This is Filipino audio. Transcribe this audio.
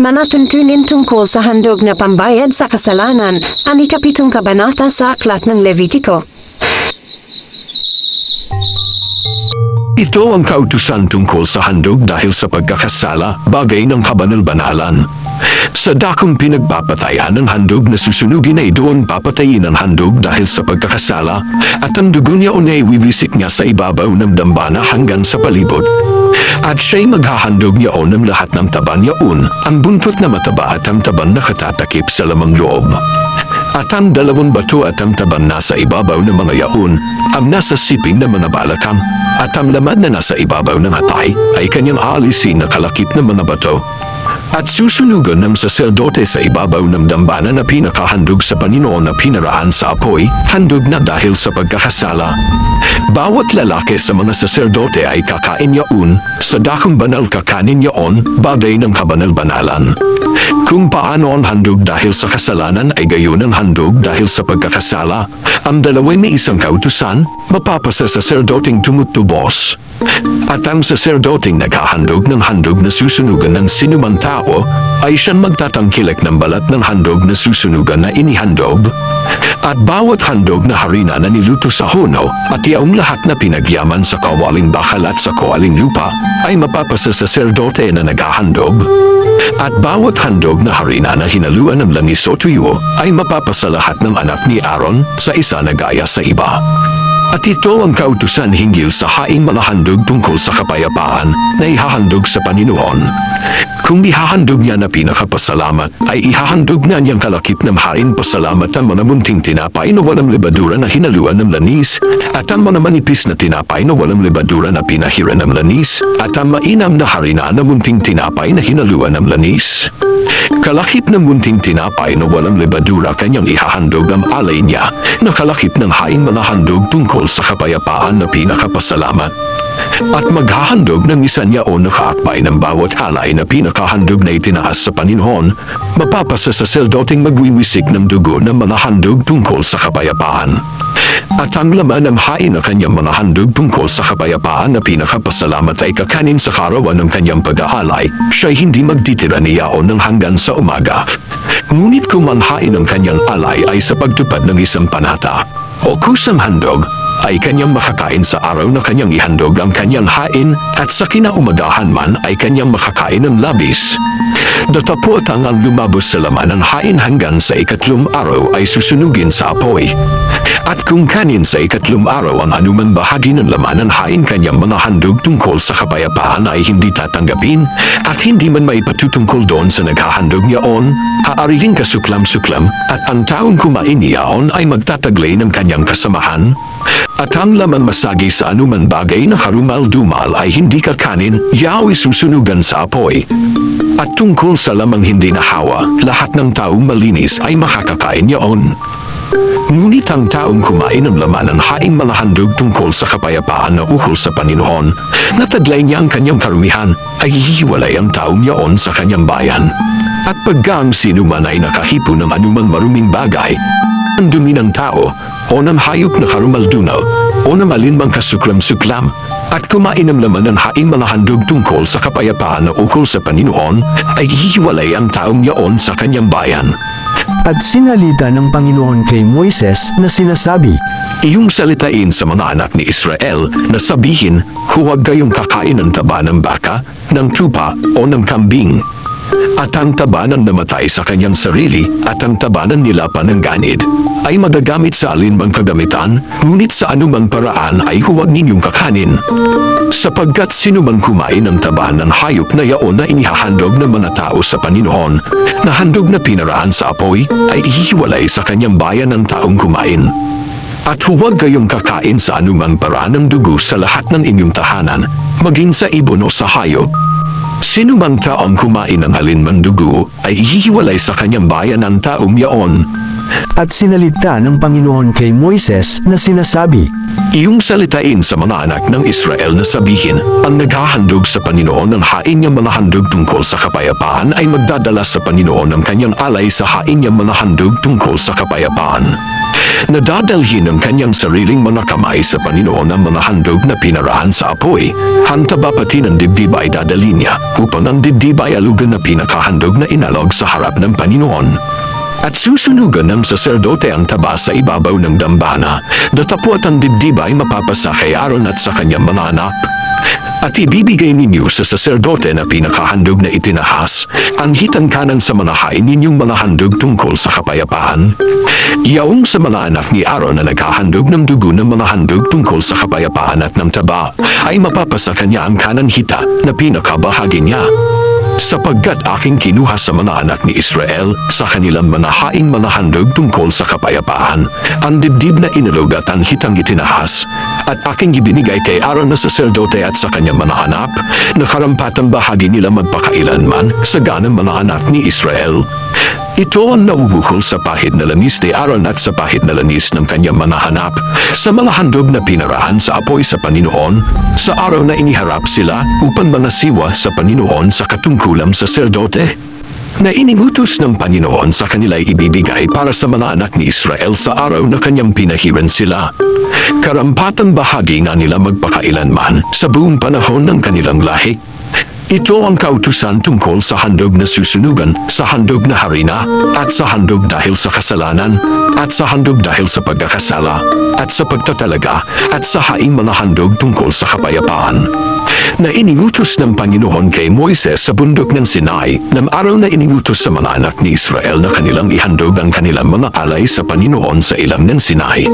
Manatuntunin tungkol sa handog na pambayad sa kasalanan ang ikapitong kabanata sa Aklat ng Levitiko. Ito ang kautusan tungkol sa handog dahil sa pagkakasala, bagay ng kabanal-banalan. Sa dakong pinagpapatayan ng handog na susunugin ay doon papatayin ang handog dahil sa pagkakasala at ang dugo niya unay wiwisik niya sa ibabaw ng dambana hanggang sa palibot. At siya'y maghahandog niyaon ng lahat ng taban niyaon, ang buntot na mataba at ang taban na katatakip sa lamang loob. At ang dalawang bato at ang taban nasa ibabaw ng mga yaon, ang nasa siping ng mga balakang, at ang laman na nasa ibabaw ng atay ay kanyang aalisin na kalakip ng mga bato. At susunugan ng saserdote sa ibabaw ng dambana na pinakahandog sa Paninoon na pinaraan sa apoy, handog na dahil sa pagkakasala. Bawat lalaki sa mga saserdote ay kakain yaon, sa dakong banal kakanin yaon, bagay ng kabanal-banalan. Kung paano ang handog dahil sa kasalanan ay gayon ang handog dahil sa pagkakasala, ang dalaway may isang kautusan, mapapasa sa serdoteng tumutubos. At ang saserdoting naghahandog ng handog na susunugan ng sinumang tao ay siyang magtatangkilik ng balat ng handog na susunugan na inihandog. At bawat handog na harina na niluto sa hono at yaong lahat na pinagyaman sa kawaling bakal at sa kawaling lupa ay mapapasa sa saserdote na naghahandog. At bawat handog na harina na hinaluan ng langis o tuyo ay mapapasa lahat ng anak ni Aaron sa isa na gaya sa iba. At ito ang kautusan hinggil sa haing mga handog tungkol sa kapayapaan na ihahandog sa Panginoon. Kung ihahandog niya na pinakapasalamat, ay ihahandog na niyang kalakip ng hain pasalamat ang mga munting tinapay na walang lebadura na hinaluan ng lanis, at ang mga manipis na tinapay na walang lebadura na pinahira ng lanis, at ang mainam na harina na munting tinapay na hinaluan ng lanis. Kalakip ng munting tinapay na walang lebadura kanyang ihahandog ang alay niya na kalakip ng haing mga handog tungkol sa kapayapaan na pinakapasalamat. At maghahandog ng isa niya o nakaakbay ng bawat halay na pinakahandog na itinaas sa Panginoon, mapapasa sa seldoting magwiwisik ng dugo ng mga handog tungkol sa kapayapaan. At ang laman ng hain na kanyang mga handog tungkol sa kapayapaan na pinakapasalamat ay kakanin sa karawan ng kanyang pag-aalay, siya'y hindi magtitira niyaon ng hanggang sa umaga. Ngunit kung ang kanyang alay ay sa pagtupad ng isang panata, o kusang handog, ay kanyang makakain sa araw na kanyang ihandog ang kanyang hain at sa kinaumagahan man ay kanyang makakain ng labis. Datapot ang lumabos sa laman ng hain hanggang sa ikatlong araw ay susunugin sa apoy. At kung kanin sa ikatlong araw ang anumang bahagi ng laman ng hain kanyang mga handog tungkol sa kapayapaan ay hindi tatanggapin at hindi man may patutungkol doon sa naghahandog niyaon, haarihin kasuklam-suklam at ang taong kumain niyaon ay magtataglay ng kanyang kasamahan. At ang laman masagi sa anuman bagay na harumal-dumal ay hindi kakanin, yao'y susunugan sa apoy. At tungkol sa lamang hindi nahawa, lahat ng taong malinis ay makakakain yaon. Ngunit ang taong kumain ng laman ng haing malahandog tungkol sa kapayapaan na ukol sa Panginoon, nataglay niya ang kanyang karumihan, ay hihiwalay ang taong yaon sa kanyang bayan. At pagka ang sino man ay nakahipo ng anumang maruming bagay, ang dumi ng tao, o ng hayop na karumaldunaw, o ng alinmang kasuklam-suklam, at kumain ng laman ng haing mga handog tungkol sa kapayapaan na ukol sa Panginoon, ay hihiwalay ang taong yaon sa kanyang bayan. At sinalita ng Panginoon kay Moises na sinasabi, Iyong salitain sa mga anak ni Israel na sabihin, huwag kayong kakain ng taba ng baka, ng tupa o ng kambing. At ang taba ng namatay sa kanyang sarili at ang taba ng nilapan ng ganid ay magagamit sa alinmang kagamitan, ngunit sa anumang paraan ay huwag ninyong kakanin. Sapagkat sinumang kumain ng taba ng hayop na yaon na inihahandog ng mga tao sa Panginoon, na handog na pinaraan sa apoy, ay ihiwalay sa kanyang bayan ng taong kumain. At huwag kayong kakain sa anumang paraan ng dugo sa lahat ng inyong tahanan, maging sa ibon o sa hayop. Sino mang taong kumain ng alinman dugo ay ihiwalay sa kanyang bayan ng taong yaon. At sinalita ng Panginoon kay Moises na sinasabi, Iyong salitain sa mga anak ng Israel na sabihin, ang naghahandog sa Panginoon ng hain niyang mga handog tungkol sa kapayapaan ay magdadala sa Panginoon ng kanyang alay sa hain niyang mga handog tungkol sa kapayapaan. Nadadalhin ng kanyang sariling mga kamay sa Panginoon ang mga handog na pinarahan sa apoy. Hantaba pati ng dibdib ay dadalhin niya upang ang dibdib ay alugan na pinakahandog na inalog sa harap ng Panginoon. At susunugan ng saserdote ang taba sa ibabaw ng dambana. Datapwat ang dibdib ay mapapasa kay at sa kanyang mga anak. At ibibigay ninyo sa saserdote na pinakahandog na itinahas ang hitang kanan sa mga hain ninyong mga handog tungkol sa kapayapaan. Yaong sa mga anak ni Aaron na naghahandog ng dugo ng mga handog tungkol sa kapayapaan at ng taba ay mapapasa kanya ang kanan hita na pinakabahagi niya sapagkat aking kinuha sa mga anak ni Israel sa kanilang mga haing mga handog tungkol sa kapayapaan, ang dibdib na inulog at ang hitang itinahas, at aking ibinigay kay Aaron na saserdote at sa kanyang mga anak, na karampatang bahagi nila magpakailanman sa ganang mga anak ni Israel. Ito ang naubuhol sa pahid na langis ni Aaron at sa pahid na langis ng kanyang mga hanap sa mga handog na pinarahan sa apoy sa Paninoon sa araw na iniharap sila upang mga siwa sa Paninoon sa katungkulang sa serdote na inimutos ng Panginoon sa kanila ibibigay para sa mga anak ni Israel sa araw na kanyang pinahiran sila. Karampatang bahagi nga nila magpakailanman sa buong panahon ng kanilang lahi. Ito ang kautusan tungkol sa handog na susunugan, sa handog na harina, at sa handog dahil sa kasalanan, at sa handog dahil sa pagkakasala, at sa pagtatalaga, at sa haing mga handog tungkol sa kapayapaan. Na iniutos ng Panginoon kay Moises sa bundok ng Sinai, ng araw na iniutos sa mga anak ni Israel na kanilang ihandog ang kanilang mga alay sa Panginoon sa ilang ng Sinai.